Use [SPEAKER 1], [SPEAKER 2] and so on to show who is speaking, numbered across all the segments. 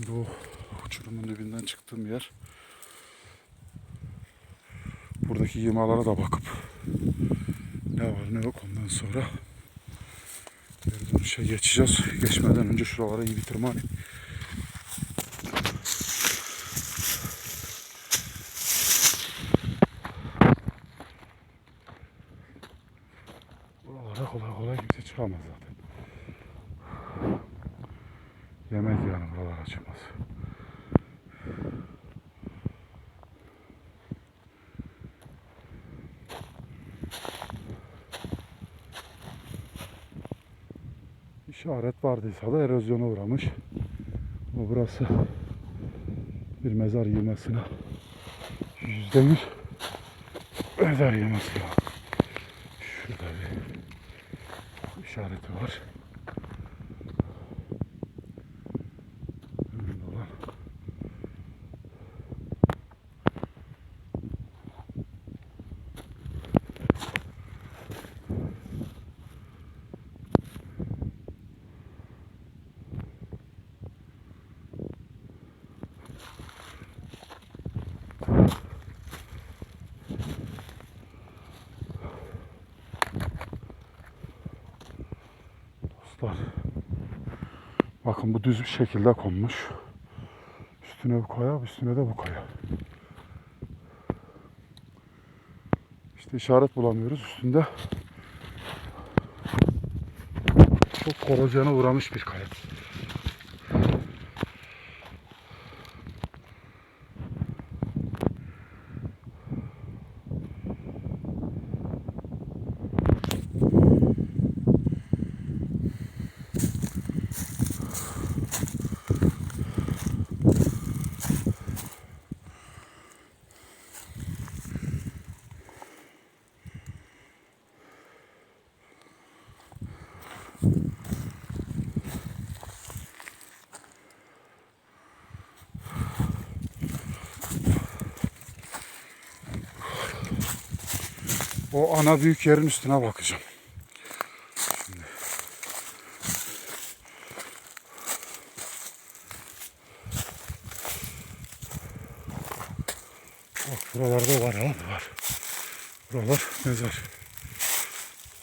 [SPEAKER 1] Şimdi o uçurumun dibinden çıktığım yer. Buradaki yimalara da bakıp ne var ne yok ondan sonra geri dönüşe geçeceğiz. Geçmeden önce şuralara iyi bir tırmanayım. İşaret vardıysa da erozyona uğramış. Ama burası bir mezar yığmasına yüzde yüz mezar yığması. Şurada bir işareti var. Önünde olan. Dostlar. Bakın bu düz bir şekilde konmuş. Üstüne bu kaya, üstüne de bu kaya. İşte işaret bulamıyoruz üstünde. Çok korozyona uğramış bir kaya. O ana büyük yerin üstüne bakacağım. Şimdi. Bak buralarda var abi var. Buralar mezar.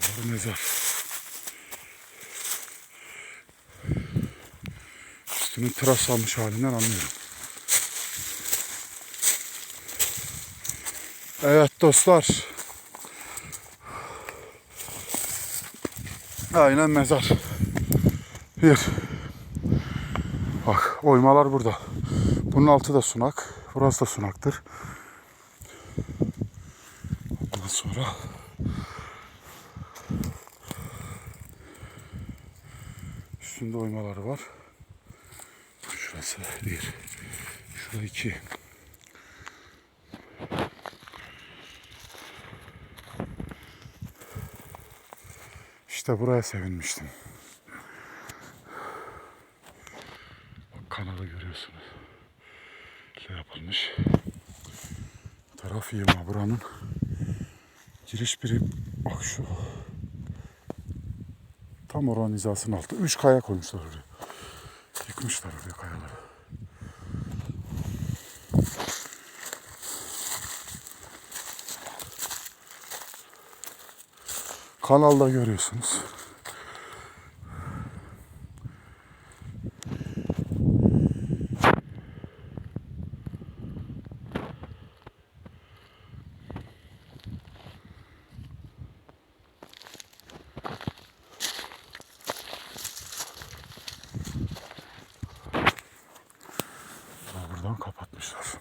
[SPEAKER 1] Buralar mezar. Üstünün tıraşlanmış halinden anlıyorum. Evet dostlar. Aynen mezar. Bir. Bak oymalar burada. Bunun altı da sunak. Burası da sunaktır. Ondan sonra üstünde oymaları var. Şurası bir. Şurada iki. İşte buraya sevinmiştim. Bak kanalı görüyorsunuz. Şey yapılmış. Taraf yığma buranın. Giriş biri bak şu. Tam oranın hizasının altı. Üç kaya koymuşlar oraya. Yıkmışlar oraya kayaları. Kanalda görüyorsunuz. Buradan kapatmışlar.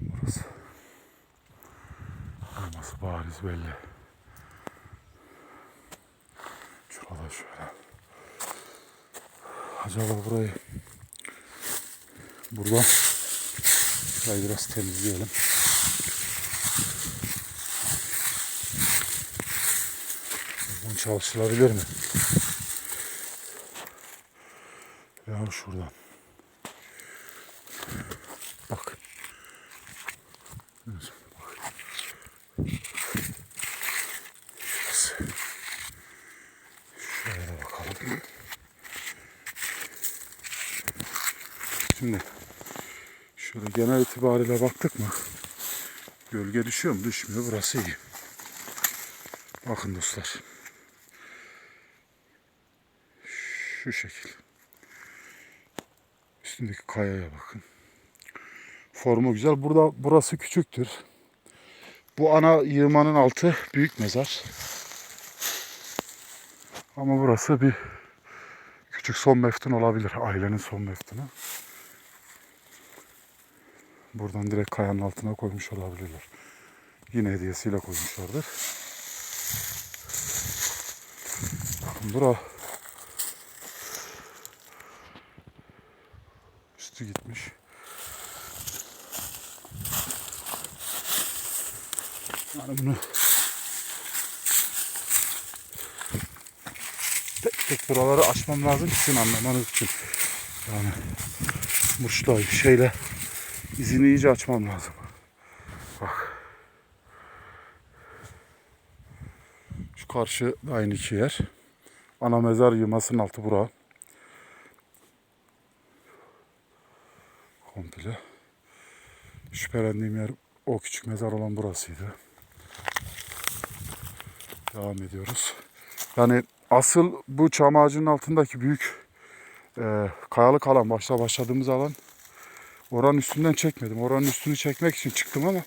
[SPEAKER 1] Burası. Belli. Şurada şöyle. Acaba burayı buradan şurayı biraz temizleyelim. Buradan çalışılabilir mi? Ya şuradan. Şöyle genel itibariyle baktık mı? Gölge düşüyor mu? Düşmüyor. Burası iyi. Bakın dostlar. Şu şekil. Üstündeki kayaya bakın. Formu güzel. Burada burası küçüktür. Bu ana yığmanın altı büyük mezar. Ama burası bir küçük son meftun olabilir. Ailenin son meftunu. Buradan direkt kayanın altına koymuş olabilirler. Yine hediyesiyle koymuşlardır. Bakın bura üstü gitmiş. Yani bunu tek tek buraları açmam lazım sizin anlamanız için. Yani muşla şeyle izini iyice açmam lazım. Bak. Şu karşı da aynı iki yer. Ana mezar yığmasının altı bura. Komple. Şüphelendiğim yer o küçük mezar olan burasıydı. Devam ediyoruz. Yani asıl bu çam ağacının altındaki büyük e, kayalık alan, başta başladığımız alan oranın üstünden çekmedim. Oranın üstünü çekmek için çıktım ama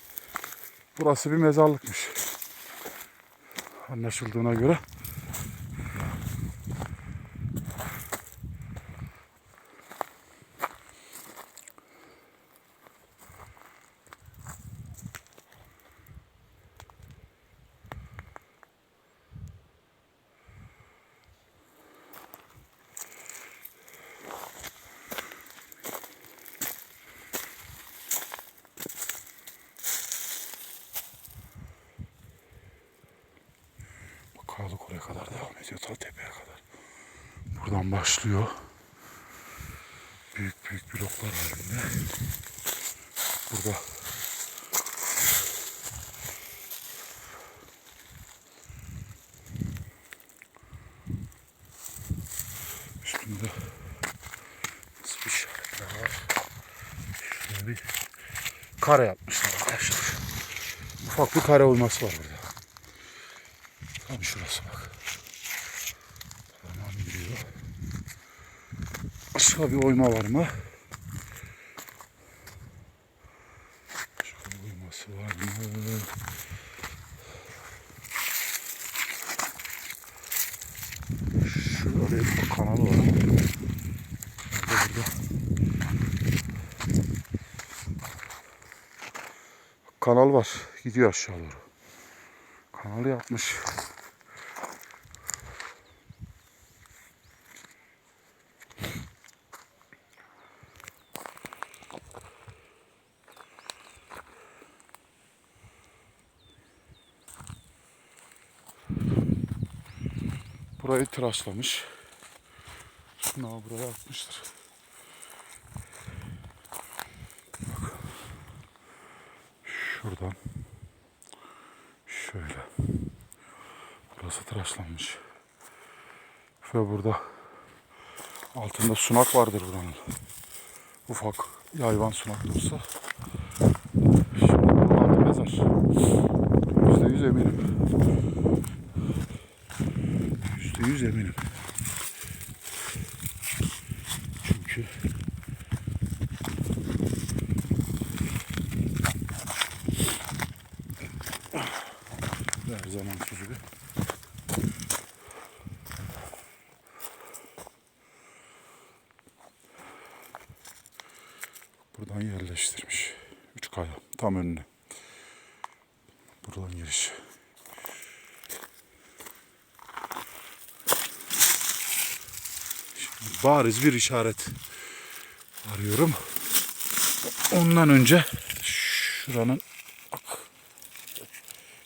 [SPEAKER 1] burası bir mezarlıkmış. Anlaşıldığına göre. Bak Kayalık oraya kadar devam ediyor. Ta tepeye kadar. Buradan başlıyor. Büyük büyük bloklar halinde. Burada üstünde nasıl bir işaretler var. Şöyle bir kare yapmışlar arkadaşlar. Ufak bir kare olması var burada. Tam şurası bak. Tamam gidiyor. Aşağı bir oyma var mı? Şöyle oyması var mı? Şöyle bir kanal var. Nerede burada? Kanal var. Gidiyor aşağı doğru. Kanalı yapmış. Burayı tıraşlamış. Şunu buraya atmıştır. Şuradan. Şöyle. Burası tıraşlanmış. Ve burada altında sunak vardır buranın. Ufak yayvan sunak olsa. Şimdi bunun altı mezar. Yüzde yüz eminim. Yüz eminim. Çünkü her zamanki gibi buradan yerleştirmiş. Üç kaya tam önüne. Buradan giriş. Şimdi bariz bir işaret arıyorum. Ondan önce şuranın bak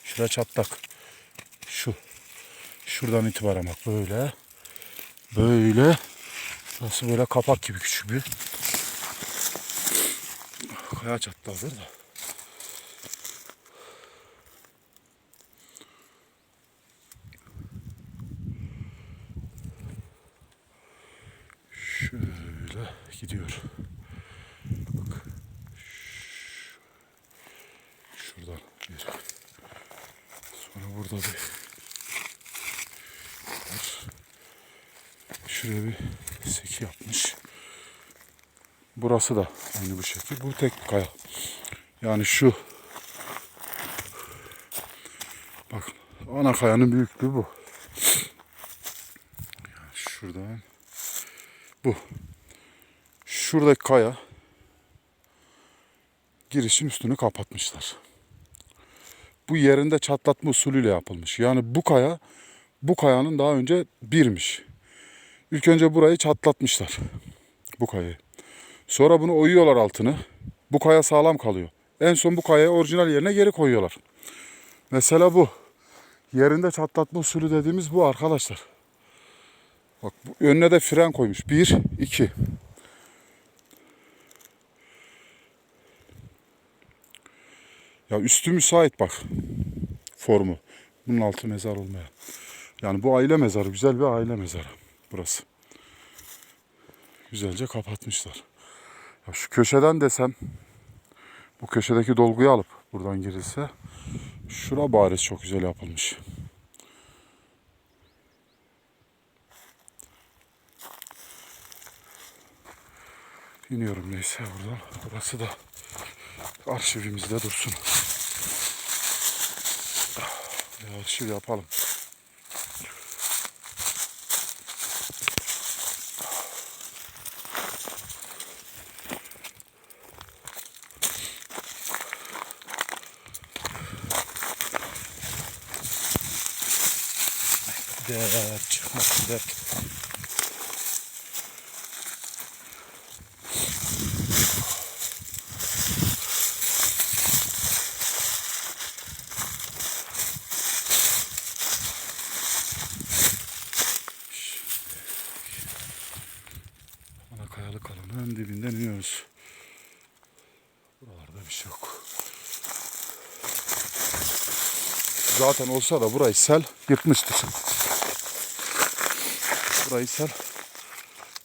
[SPEAKER 1] Şurada çatlak. Şu. Şuradan itibaren bak böyle. Böyle. Nasıl böyle kapak gibi küçük bir. Kaya çatlağıdır da. Şöyle gidiyor. Burada bir Şuraya bir seki yapmış. Burası da aynı bu şekil. Bu tek bir kaya. Yani şu bak ana kayanın büyüklüğü bu. Şuradan bu. Şuradaki kaya girişin üstünü kapatmışlar. Bu yerinde çatlatma usulüyle yapılmış. Yani bu kaya bu kayanın daha önce birmiş. İlk önce burayı çatlatmışlar. Bu kayayı. Sonra bunu oyuyorlar altını. Bu kaya sağlam kalıyor. En son bu kayayı orijinal yerine geri koyuyorlar. Mesela bu. Yerinde çatlatma usulü dediğimiz bu arkadaşlar. Bak bu önüne de fren koymuş. Bir, iki. Ya üstü müsait bak. Formu. Bunun altı mezar olmaya. Yani bu aile mezarı. Güzel bir aile mezarı. Burası. Güzelce kapatmışlar. Ya şu köşeden desem bu köşedeki dolguyu alıp buradan girilse şura bariz çok güzel yapılmış. İniyorum neyse buradan. Burası da arşivimizde dursun. Bir arşiv yapalım. Dert çıkmasın dert. Ana kayalık alanın dibinden iniyoruz. Buralarda bir şey yok. Zaten olsa da burayı sel yıkmıştır. Burayı sel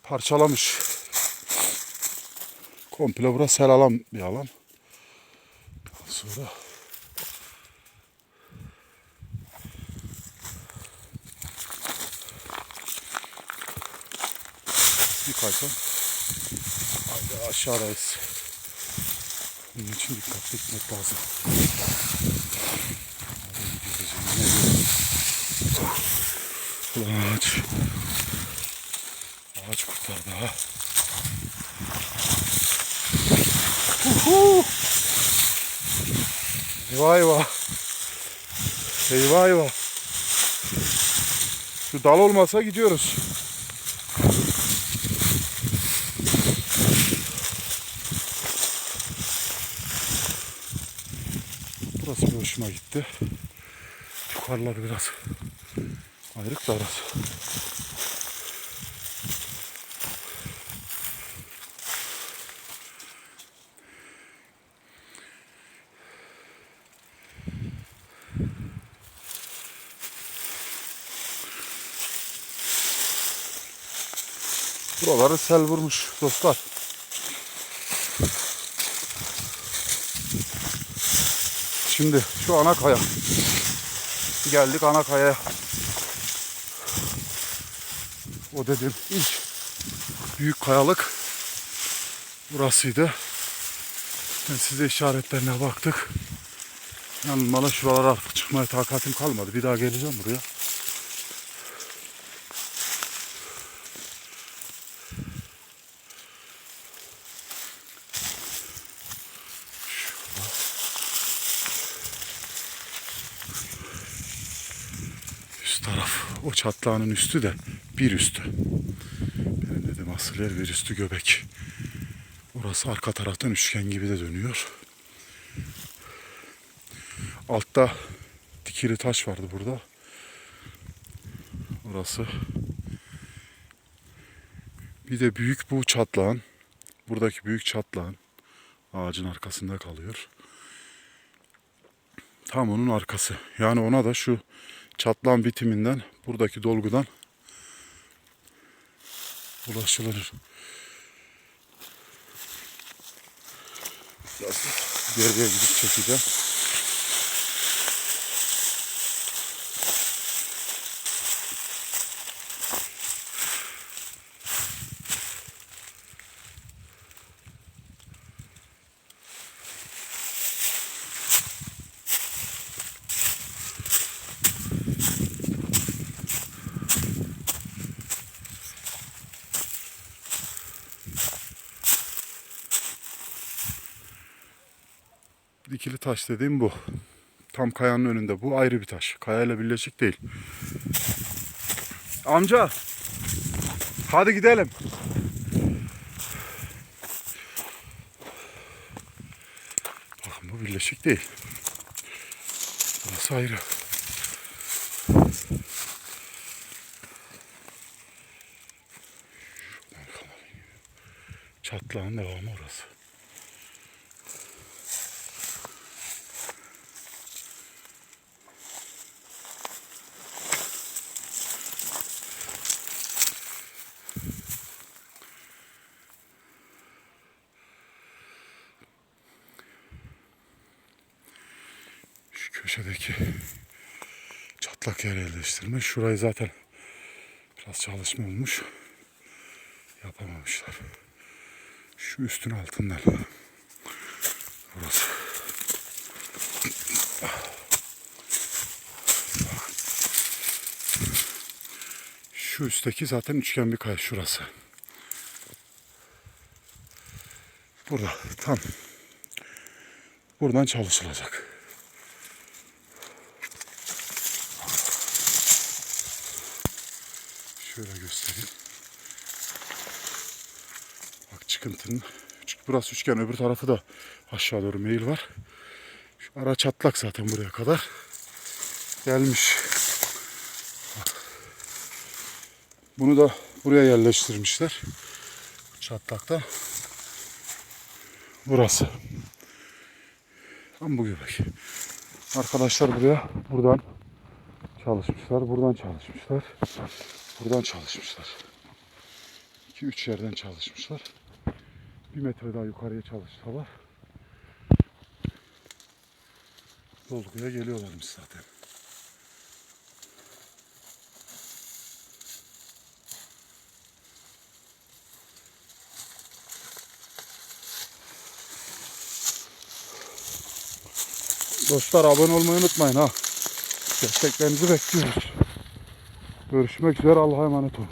[SPEAKER 1] parçalamış. Komple burası sel alan bir alan. Sonra Haydi aşağıdayız. Bunun için dikkatli gitmek lazım. Nereye gidiyoruz ya? Ulan ağaç. Ağaç kurtardı ha. Uhu. Eyvah eyvah. Eyvah eyvah. Şu dal olmasa gidiyoruz. Burası bir hoşuma gitti. Yukarılar biraz ayrık da arası. Buraları sel vurmuş dostlar. Şimdi şu ana kaya. Geldik ana kaya. O dedim ilk büyük kayalık burasıydı. Ben size işaretlerine baktık. Yani bana şuralara artık çıkmaya takatim kalmadı. Bir daha geleceğim buraya. Üst taraf. O çatlağının üstü de bir üstü. Benim dedim asıl yer bir üstü göbek. Orası arka taraftan üçgen gibi de dönüyor. Altta dikili taş vardı burada. Orası. Bir de büyük bu çatlağın, buradaki büyük çatlağın ağacın arkasında kalıyor. Tam onun arkası. Yani ona da şu çatlağın bitiminden, buradaki dolgudan ulaşılır. Biraz geriye gidip çekeceğim. Dikili taş dediğim bu. Tam kayanın önünde. Bu ayrı bir taş. Kayayla birleşik değil. Amca. Hadi gidelim. Bakın bu birleşik değil. Burası ayrı. Şuradan. Çatlağın devamı orası. Şu köşedeki çatlak yer yerleştirme. Şurayı zaten biraz çalışma olmuş. Yapamamışlar. Şu üstün altından. Burası. Şu üstteki zaten üçgen bir kaya şurası. Burada tam buradan çalışılacak. Şöyle göstereyim. Bak çıkıntının. Çünkü burası üçgen öbür tarafı da aşağı doğru meyil var. Şu ara çatlak zaten buraya kadar. Gelmiş. Bunu da buraya yerleştirmişler. Çatlakta. Burası. Tam bu göbek. Arkadaşlar buraya buradan çalışmışlar. Buradan çalışmışlar. Buradan çalışmışlar. 2-3 yerden çalışmışlar. Bir metre daha yukarıya çalışsalar dolguya geliyorlarmış zaten. Dostlar abone olmayı unutmayın ha. Desteklerinizi bekliyoruz. Görüşmek üzere Allah'a emanet olun.